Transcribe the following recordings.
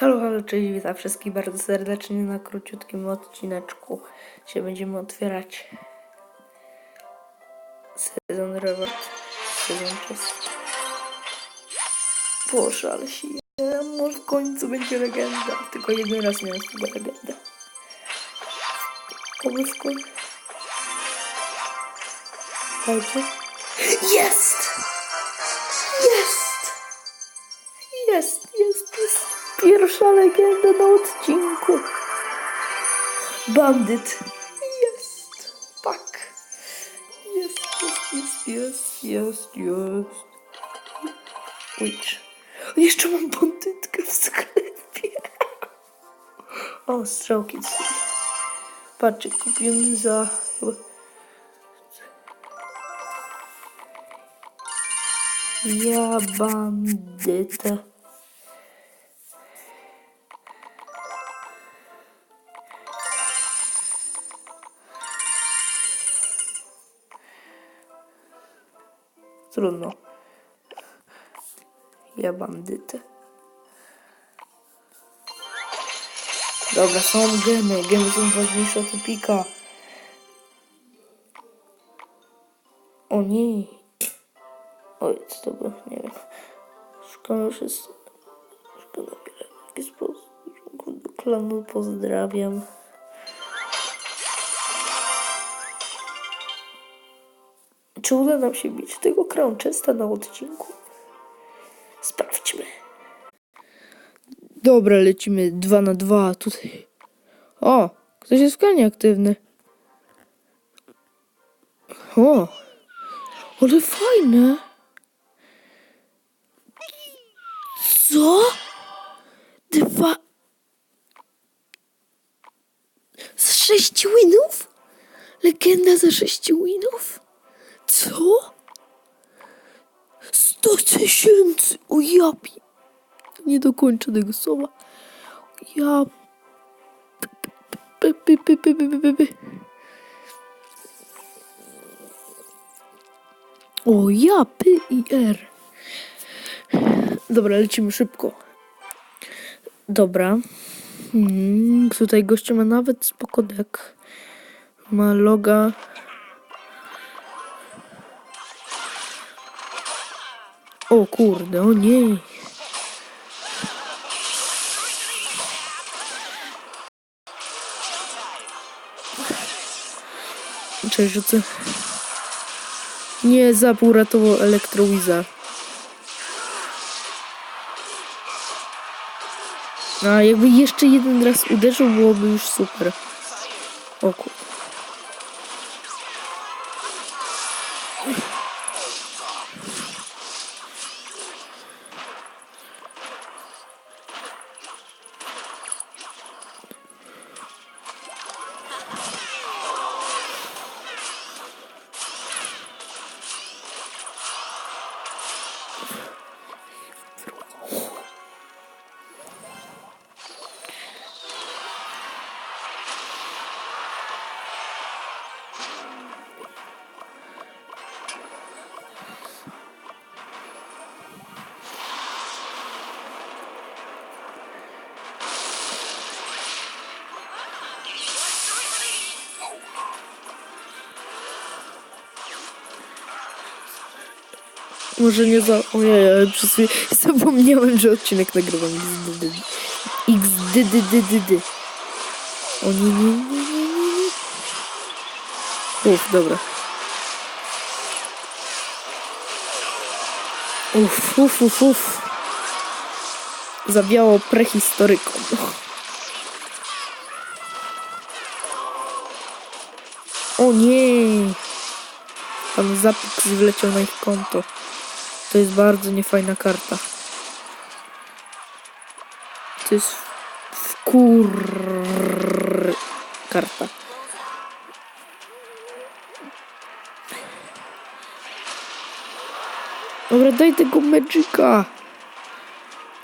Halo, halo, cześć, witam wszystkich bardzo serdecznie na króciutkim odcineczku. Się będziemy otwierać sezon reward, sezon czas. Boże, ale się może w końcu będzie legenda. Tylko jeden raz miałem tego legendę. Chodźcie. Jest! Jest! Pierwsza legenda na odcinku. Bandyt. Jest. Tak. Jest, jest, jest, jest, jest, jest. Witch. Jeszcze mam bandytkę w sklepie. O, strzałki. Patrzcie, kupiłem za... Ja bandytę. Trudno. Ja bandytę. Dobra, są gemy. Gemy są ważniejsze od pika. O nie. Oj, co to było? Nie wiem. Szkoda, już jest... Szkoda, sposób. Do klanu pozdrawiam. Czy uda nam się bić tego Crownchesta na odcinku? Sprawdźmy. Dobra, lecimy 2 na 2 tutaj. O, ktoś jest w klanie aktywny. O, ale fajne. Co? Dwa... Z sześciu winów? Legenda za sześciu winów? Co? Sto tysięcy! O ja pi... Nie dokończę tego słowa. Ja... P. O ja, P i R. Dobra, lecimy szybko. Dobra. Hmm, tutaj gościu ma nawet spokodek. Ma loga. O kurde, o nie. Cześć, rzucę. Nie, Zap uratował Elektrowiza. A jakby jeszcze jeden raz uderzył, byłoby już super. O kur... Może nie za... Ojej, ale przez chwilę zapomniałem, że odcinek nagrywam. XDDDD. O nie, nie, nie, nie, nie. Uff, dobra. Uff, uff, uff, uff. Zawiało prehistoryką. O nie! Pan Zapik wleciał na ich konto. To jest bardzo niefajna karta. To jest wkur... karta. Dobra, daj tego Magica.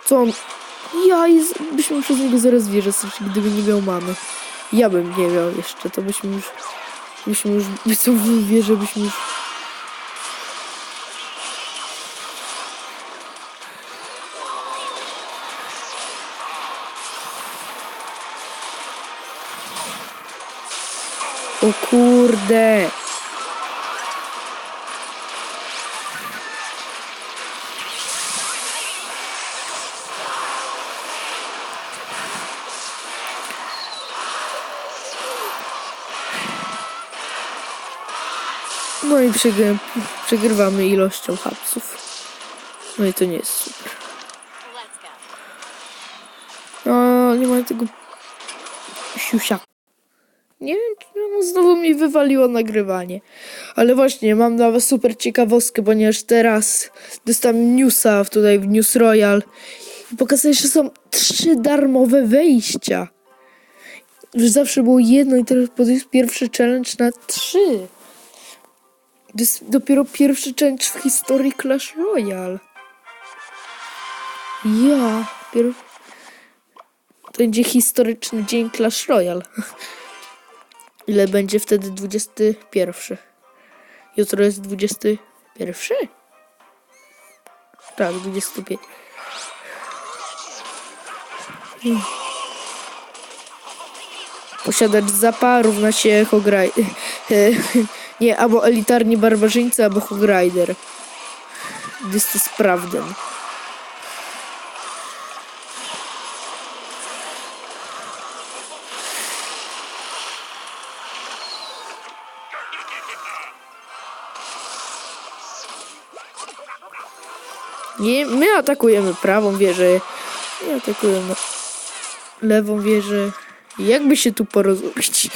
Co on... Ja z- byśmy przez niego zaraz wierzę, gdyby nie miał mamy. Ja bym nie miał jeszcze, to byśmy już... Byśmy już... Byśmy w wieżę, byśmy już... O kurde. No i przegry przegrywamy ilością hapsów. No i to nie jest super. Let's go. O, nie ma tego siusia. Znowu mi wywaliło nagrywanie. Ale właśnie, mam dla was super ciekawostkę, ponieważ teraz dostałem newsa tutaj w News Royal i pokazuje, że są trzy darmowe wejścia. Że zawsze było jedno i teraz jest pierwszy challenge na trzy. To jest dopiero pierwszy challenge w historii Clash Royale. Ja, pierwszy... To będzie historyczny dzień Clash Royale. Ile będzie wtedy 21? Jutro jest 21? Tak, 25. Mm. Posiadacz zapa równa się Hograj... Nie, albo elitarni barbarzyńcy, albo Hogrider. Jest to sprawdzam. Nie, my atakujemy prawą wieżę. Nie atakujemy lewą wieżę. Jakby się tu porozumieć?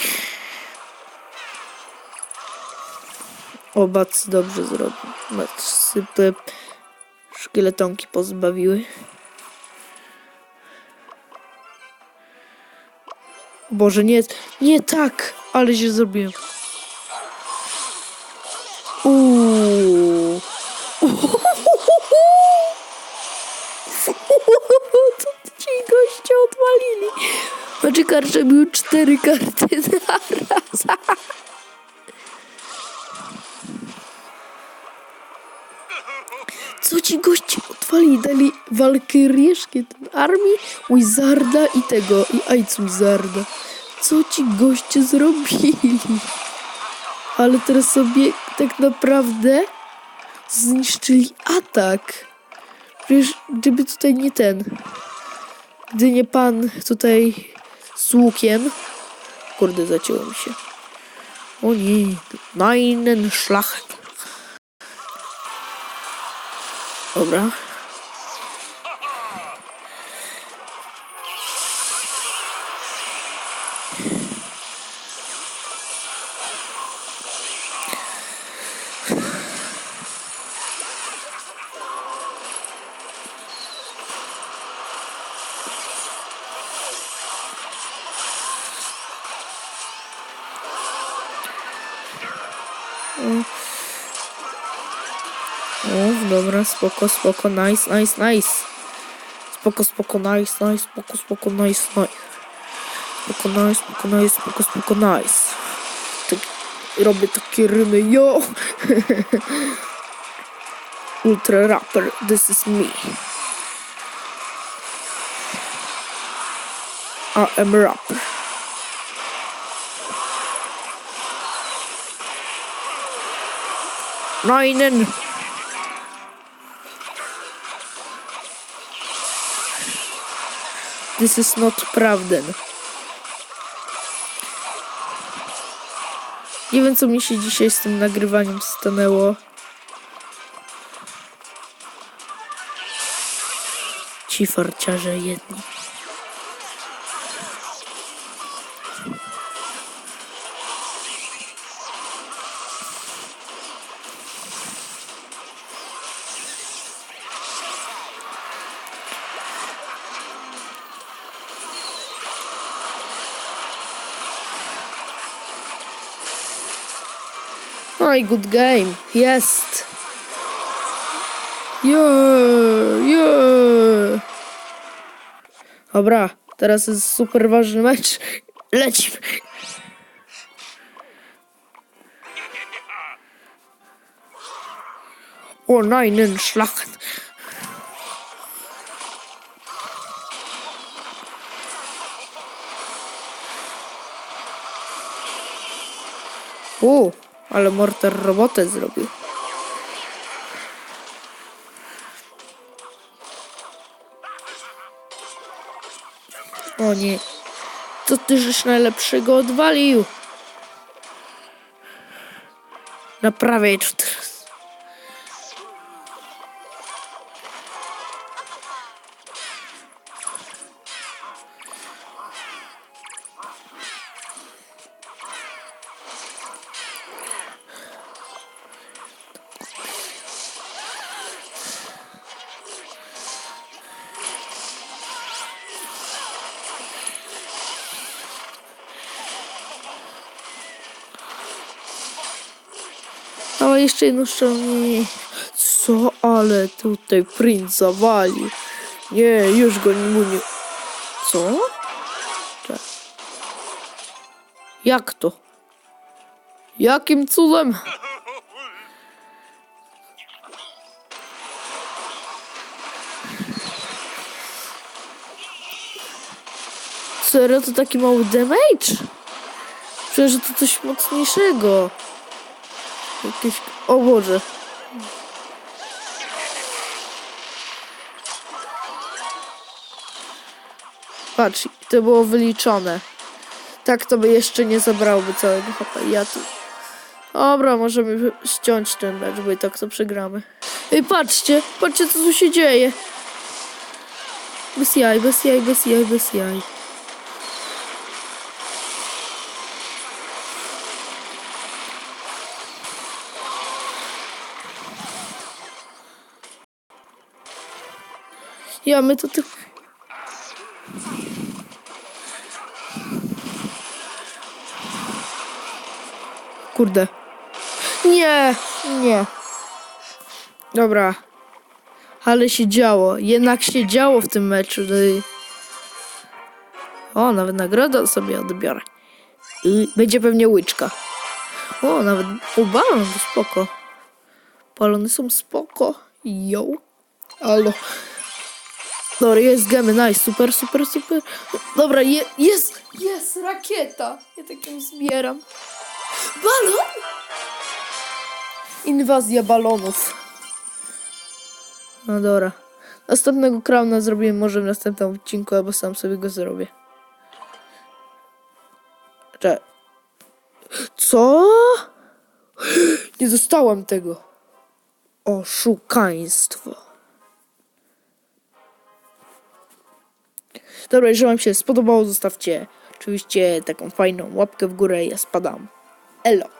O, Bac dobrze zrobił. Bac sypę. Szkieletonki pozbawiły. Boże, nie, nie tak, ale się zrobiłem. Uuu. Co ci goście odwalili? Znaczy karcze bił cztery karty naraz. Co ci goście odwalili? Dali walkyrię, szkielet armii, Wizarda i tego, i Ice Wizarda. Co ci goście zrobili? Ale teraz sobie tak naprawdę zniszczyli atak. Przecież gdyby tutaj nie ten, gdy nie pan tutaj łukiem, kurde zacięło mi się. O nie, Neinen Schlacht. Dobra. Dobra, spoko, spoko, nice, nice, nice. Spoko, spoko, nice, nice, spoko, spoko, nice, nice. Spoko, nice, spoko, nice, spoko, spoko, nice. Tak, robię takie rymy, yo! Ultra rapper, this is me. I am a rapper. Neinen! This is not prawdę. Nie wiem, co mi się dzisiaj z tym nagrywaniem stanęło. Ci farciarze jedni. Good game. Jest. Yeah, yeah. Dobra, teraz jest super ważny mecz. Lecimy. O, nein, Schlacht. U, ale Mortar robotę zrobił. O nie. To ty żeś najlepszego odwalił. Naprawiaj to jeszcze jedno szczelnie. Co? Ale tutaj princ zawali. Nie, już go nie mówię. Co? Cze- Jak to? Jakim cudem? Serio to taki mały damage? Przecież to coś mocniejszego. Jakieś... O Boże. Patrz, to było wyliczone. Tak to by jeszcze nie zabrałoby całego HP. Ja tu... Dobra, możemy ściąć ten mecz, bo i tak to przegramy. Ej, patrzcie, patrzcie co tu się dzieje. Bez jaj, bez jaj, bez jaj, bez jaj. Ja, my to ty... Kurde. Nie, nie. Dobra. Ale się działo. Jednak się działo w tym meczu. no O, nawet nagrodę sobie odbiorę. I będzie pewnie łyczka. O, nawet o, balon spoko. Balony są spoko. Yo. Alo. Dobra, jest gemy, nice, super, super, super. Dobra, je, jest, jest rakieta. Ja tak ją zbieram. Balon? Inwazja balonów. No dobra. Następnego krauna zrobię może w następnym odcinku, albo sam sobie go zrobię. Cze... Co? Nie dostałem tego. Oszukaństwo. Dobra, jeżeli wam się spodobało, zostawcie oczywiście taką fajną łapkę w górę. Ja spadam. Elo.